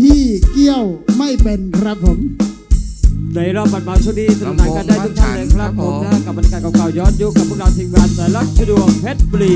พี่เกี้ยวไม่เป็นครับผม ในรอบบัดมาชุดนี้สนุกสนานกันได้ทุกท่านเลยครับผมนะกับบรรยากาศเก่าๆย้อนยุคกับพวกเราทีมงานสายลักชดวงเพชรบุรี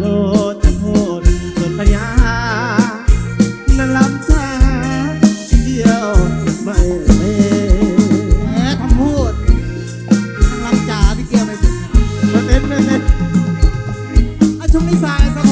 โลดจำโหดสนปัญญานางลำชาทีเดียวไม่เลแหมำพูดทางลำจ่าพี่เกียวไม่เป็นมัเป็นเป็เป็นอชมนิสายสะโ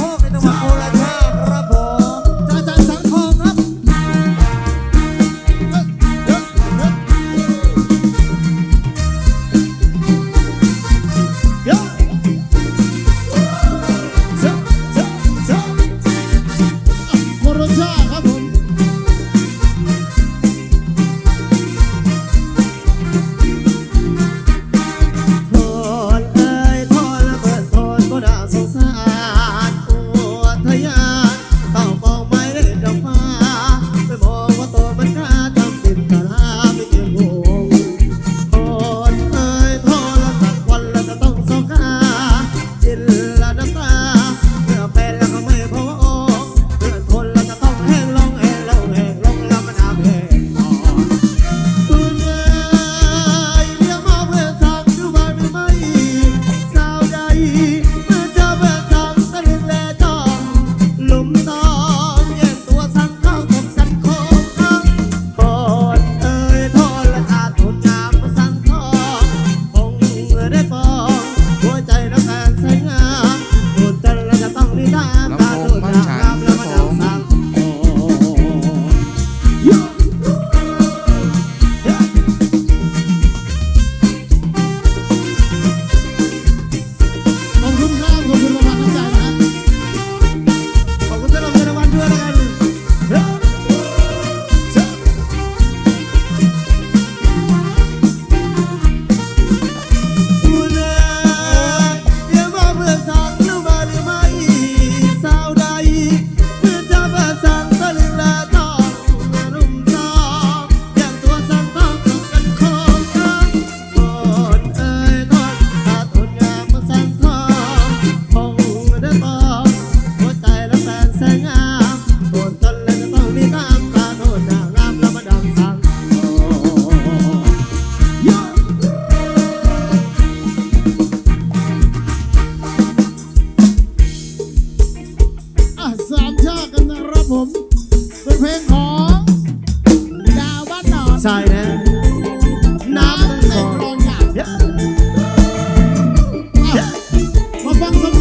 things